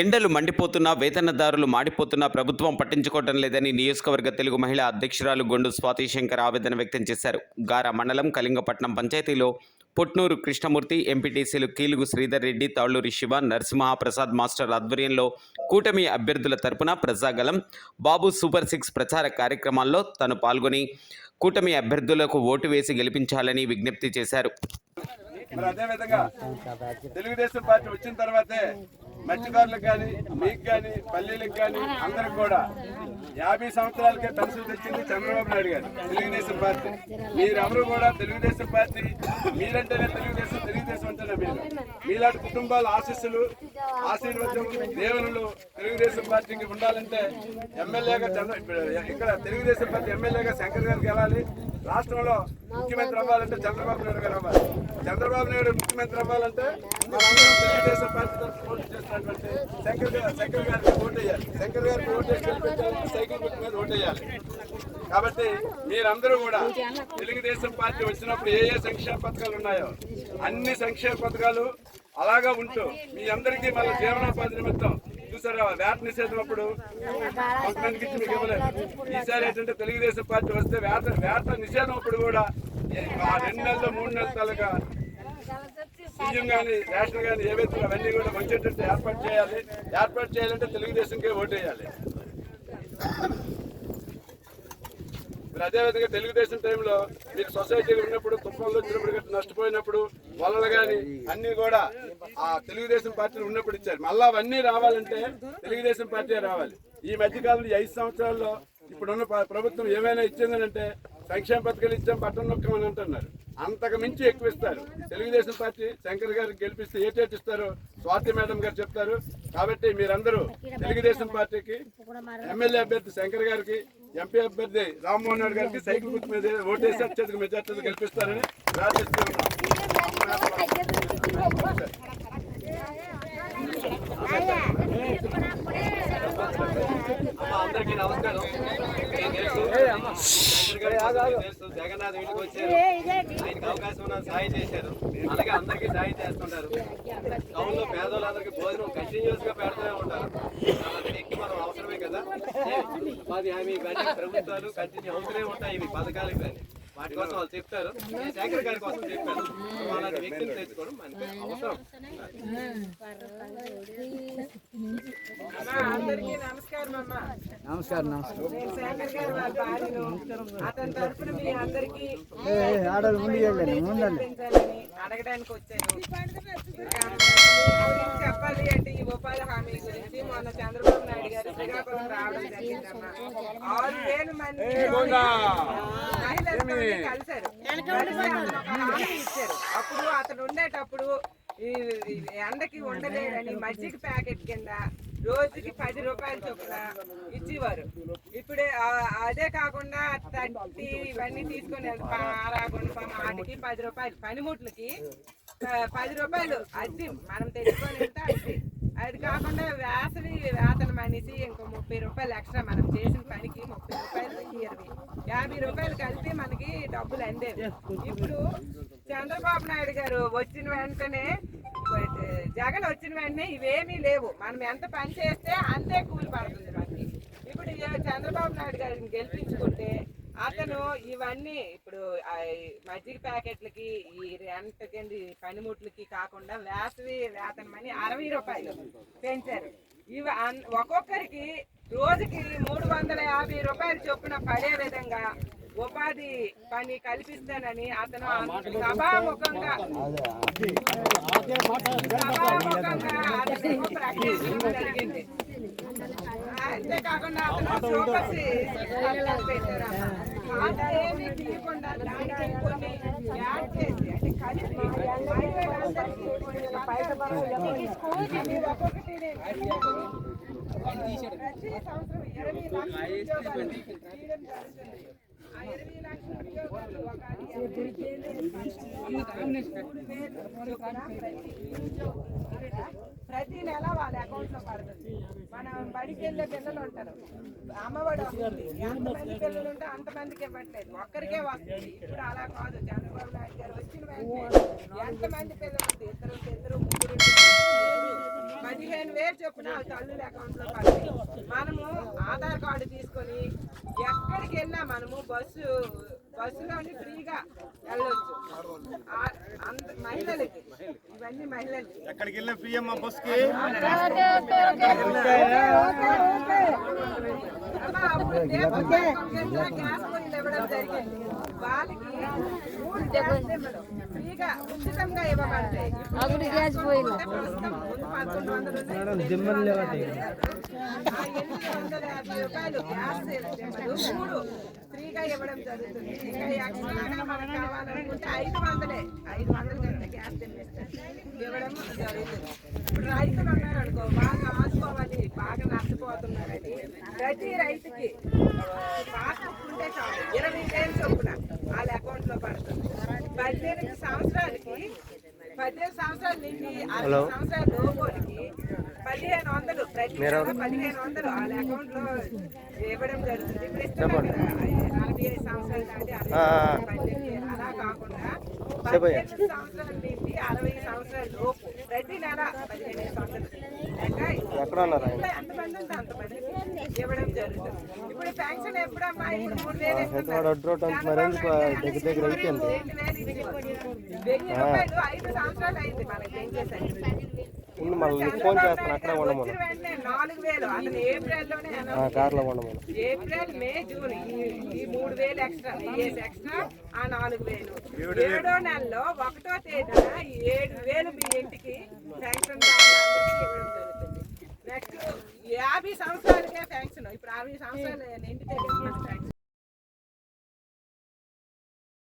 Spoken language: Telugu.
ఎండలు మండిపోతున్నా వేతనదారులు మాడిపోతున్నా ప్రభుత్వం పట్టించుకోవడం లేదని నియోజకవర్గ తెలుగు మహిళా అధ్యక్షురాలు గొండు స్వాతి శంకర్ ఆవేదన వ్యక్తం చేశారు. గారా మండలం కళింగపట్నం పంచాయతీలో పుట్నూరు కృష్ణమూర్తి ఎంపీటీసీలు కీలుగు శ్రీధర్ రెడ్డి తాళ్ళూరి శివ నరసింహప్రసాద్ మాస్టర్ ఆధ్వర్యంలో కూటమి అభ్యర్థుల తరపున ప్రజాగలం బాబు సూపర్ సిక్స్ ప్రచార కార్యక్రమాల్లో తను పాల్గొని కూటమి అభ్యర్థులకు ఓటు వేసి గెలిపించాలని విజ్ఞప్తి చేశారు. మరి తెలుగుదేశం పార్టీ వచ్చిన తర్వాతే మత్స్యకారులకు కానీ మీకు కానీ పల్లెలకు కానీ అందరికి కూడా యాభై సంవత్సరాలకే పెన్షన్ తెచ్చింది చంద్రబాబు నాయుడు గారు తెలుగుదేశం పార్టీ. మీరెవరు కూడా తెలుగుదేశం పార్టీ మీరంటేనే తెలుగుదేశం తెలుగుదేశం అంటేనే మీరు. మీలాంటి కుటుంబాల ఆశీస్సులు ఆశీర్వచనం దేవునులు తెలుగుదేశం పార్టీకి ఉండాలంటే ఎమ్మెల్యేగా చంద్ర ఇక్కడ తెలుగుదేశం పార్టీ ఎమ్మెల్యేగా శంకర్ గారికి వెళ్ళాలి. రాష్ట్రంలో ముఖ్యమంత్రి అవ్వాలంటే చంద్రబాబు నాయుడు గారు అవ్వాలి. చంద్రబాబు నాయుడు ముఖ్యమంత్రి అవ్వాలంటే మనందరం తెలుగుదేశం పార్టీ తరఫు శంకర్ గారు శంకర్ గారికి ఓటు వేయాలి. శంకర్ గారికి ఓటు వేసి సైకిల్ గుర్తు మీద ఓటు వేయాలి. కాబట్టి మీరందరూ కూడా తెలుగుదేశం పార్టీ వచ్చినప్పుడు ఏ ఏ సంక్షేమ పథకాలు ఉన్నాయో అన్ని సంక్షేమ పథకాలు అలాగా ఉంటూ మీ అందరికీ మళ్ళీ జీవనోపాధి నిమిత్తం చూసారా వేట నిషేధం అప్పుడు కొంతమందికి ఇచ్చి మీకు ఇవ్వలేదు. ఈసారి ఏంటంటే తెలుగుదేశం పార్టీ వస్తే వేట వేట నిషేధం అప్పుడు కూడా ఆ రెండు నెలలు మూడు నెలల తలగా బియ్యం కానీ రేషన్ కానీ ఏవైతే అవన్నీ కూడా మంచిటట్టు ఏర్పాటు చేయాలి. ఏర్పాటు చేయాలంటే తెలుగుదేశంకే ఓటు వేయాలి. మీరు అదేవిధంగా తెలుగుదేశం టైంలో మీరు సొసైటీలు ఉన్నప్పుడు తుఫాన్లు వచ్చినప్పుడు గట్టి నష్టపోయినప్పుడు వలలు కానీ అన్ని కూడా ఆ తెలుగుదేశం పార్టీలు ఉన్నప్పుడు ఇచ్చారు. మళ్ళీ అవన్నీ రావాలంటే తెలుగుదేశం పార్టీ రావాలి. ఈ మధ్యకాలంలో ఈ ఐదు సంవత్సరాల్లో ఇప్పుడున్న ప్రభుత్వం ఏమైనా ఇచ్చిందనంటే సంక్షేమ పథకాలు ఇచ్చాం పట్టణ నొక్కమని అంటున్నారు. అంతకు మించి ఎక్కువ ఇస్తారు తెలుగుదేశం పార్టీ శంకర్ గారికి గెలిపిస్తే ఏటేటి ఇస్తారో స్వాతి మేడం గారు చెప్తారు. కాబట్టి మీరందరూ తెలుగుదేశం పార్టీకి ఎమ్మెల్యే అభ్యర్థి శంకర్ గారికి ఎంపీ అభ్యర్థి రామ్మోహన్ రెడ్డి గారికి సైకిల్ గుర్తు మీద ఓటేసి అత్యధిక మెజార్టీలు గెలిపిస్తారని ప్రార్థిస్తూ ఉన్నాం అందరికీ నమస్కారం నేను తెలుసు. తెలుసు, జగన్నాథ్ ఇంటికి వచ్చారు ఆయనకి అవకాశం ఉన్న సాయం చేశారు అలాగే అందరికీ సాయం చేస్తుంటారు టౌన్లో పేదవాళ్ళందరికీ భోజనం కంటిన్యూస్గా పెడుతూనే ఉంటారు అలాంటి వ్యక్తి మనం అవసరమే కదా మాది ఆమె ఇవన్నీ ప్రభుత్వాలు కంటిన్యూ అవుతూనే ఉంటాయి ఇవి పథకాలు ఇవన్నీ వాటి కోసం వాళ్ళు చెప్తారు నేను శేఖర్ గారి కోసం చెప్పారు అలాంటి వ్యక్తిని తెచ్చుకోవడం మనకి అవసరం మీ అందరికీ ఆడలు ముందు వెళ్ళండి ముందండి అడగడానికి వచ్చాను. చెప్పాలి అంటే ఈ ఉపాధి హామీ గురించి మొన్న చంద్రబాబు నాయుడు గారు శ్రీకాకుళం రావడం జరిగిందమ్మా. ఆరు వేల మంది మహిళలతో కలిశారు. ఇచ్చారు. అప్పుడు అతను ఉండేటప్పుడు ఎండకి ఉండలేదని మజ్జిగ ప్యాకెట్ కింద రోజుకి పది రూపాయలు చొప్పున ఇచ్చేవారు. ఇప్పుడే అదే కాకుండా తట్టి ఇవన్నీ తీసుకొని వెళ్తే ఆరాకుండా వాటికి పది రూపాయలు పనిముట్లకి పది రూపాయలు అద్దె మనం తెచ్చుకొని వెళ్తే అద్దె. అది కాకుండా వేసవి వేతనం అనేసి ఇంకో ముప్పై రూపాయలు ఎక్స్ట్రా మనం చేసిన పనికి ముప్పై రూపాయలు ఇరవై యాభై రూపాయలు కలిపి డబ్బులు అందేవి ఇప్పుడు చంద్రబాబు నాయుడు గారు వచ్చిన వెంటనే జగన్ వచ్చిన వెంటనే ఇవేమీ లేవు. మనం ఎంత పని చేస్తే అంతే కూలి పడుతుంది మనకి ఇప్పుడు చంద్రబాబు నాయుడు గారిని గెలిపించుకుంటే అతను ఇవన్నీ ఇప్పుడు మజ్జిగ ప్యాకెట్లకి ఈ రెంట్ కింద పనిముట్లకి కాకుండా వేసవి వేతనమని అరవై రూపాయలు పెంచారు. ఇవి ఒక్కొక్కరికి రోజుకి మూడు వందల యాభై రూపాయలు చొప్పున పడే విధంగా ఉపాధి పని కల్పిస్తానని అతను సభాముఖంగా సభాముఖంగా జరిగింది అంతేకాకుండా అతను ఏమీ తీయకుండా దానికి కొన్ని యాడ్ చేసి అంటే కలిపి ఒక్కొక్కటి ప్రతి సంవత్సరం ఇరవై లక్షల ఉద్యోగాలు తీయడం జరుగుతుంది. ప్రతి నెల వాళ్ళ అకౌంట్లో పడుతుంది. మనం బడికి వెళ్ళే పిల్లలు ఉంటారు. అమ్మఒడి వస్తుంది. ఎంతమంది పిల్లలు ఉంటే అంతమందికి ఇవ్వట్లేదు. ఒక్కరికే వస్తుంది. ఇప్పుడు అలా కాదు. చంద్రబాబు నాయుడు గారు వచ్చిన వెంటనే ఎంతమంది పిల్లలు ఉంటే ఇద్దరు ఇద్దరు ముగ్గురు పదిహేను వేలు చొప్పున తల్లుల అకౌంట్లో పడుతుంది మనము ఆధార్ కార్డు తీసుకొని ఎక్కడికి వెళ్ళినా మనము బస్సు బస్సులోని ఫ్రీగా వెళ్ళొచ్చు. ఆ- అంద- మహిళలకి. ఇవన్నీ మహిళలకి. ఎక్కడికి వెళ్ళిన ఫ్రీ అమ్మ బస్కి అమ్మా, అప్పుడు దేవుడు చేతిలో గ్యాస్ ఇవ్వడం జరిగింది. వాళ్ళకి మూడు గ్యాస్ ఇవ్వడం ఫ్రీగా ఉచితంగా ఇవ్వబడతాయి. అప్పుడు గ్యాస్ పొయ్యిలు ప్రస్తుతం ముందు పదకొండు వందలు ఉన్నాయి. ఆ ఎనిమిది వందల యాభై రూపాయలు గ్యాస్ దిమ్మలు మూడు ఫ్రీగా ఇవ్వడం జరుగుతుంది. ఇంకా ఎక్స్ట్రాగా మనకు కావాలనుకుంటే ఐదు వందలే. ఐదు వందల కంటే గ్యాస్ ఇవ్వడం జరుగుతుంది ఇప్పుడు రైతులు ఉన్నారు అనుకో బాగా ఆదుకోవాలి బాగా నష్టపోతున్నారని ప్రతి రైతుకి పాస్బుక్ ఉంటే చాలు. ఇరవై వేలు చొప్పున వాళ్ళ అకౌంట్లో పడుతుంది. పద్దెనిమిది సంవత్సరాలకి పద్దెనిమిది సంవత్సరాల నుండి అరవై సంవత్సరాల లోపోలికి పదిహేను వందలు ప్రతి పదిహేను వందలు వాళ్ళ అకౌంట్లో ఇవ్వడం జరుగుతుంది. ఇప్పుడు ఇస్తున్నారు కదా, నలభై ఐదు సంవత్సరాలు దాటి అరవై పద్దెనిమిది అలా కాకుండా పద్దెనిమిది సంవత్సరాల నుండి అరవై సంవత్సరాల లోపు. ప్రతి నెల పదిహేను వందలు లెక్క ఇంట్లో ఎంతమంది ఉంటే అంతమందికి ఇవ్వడం జరుగుతుంది. ఇప్పుడు పెన్షన్ ఎప్పుడమ్మా? ఇప్పుడు మూడు వేలు ఇస్తున్నారు. చంద్రబాబు నాయుడు రెండు వేలు ఇచ్చేవాడు. వెయ్యి రూపాయలు ఐదు సంవత్సరాలు అయింది మనకి పెంచేసరికి వచ్చిన వెంటనే నాలుగు వేలు. అతను ఏప్రిల్లోనే announce ఏప్రిల్ మే జూన్. ఈ- ఈ మూడు వేలు ఎక్స్ట్రా ఎక్స్ట్రా ఆ నాలుగు వేలు. ఏడో నెలలో ఒకటో తేదీన ఈ ఏడు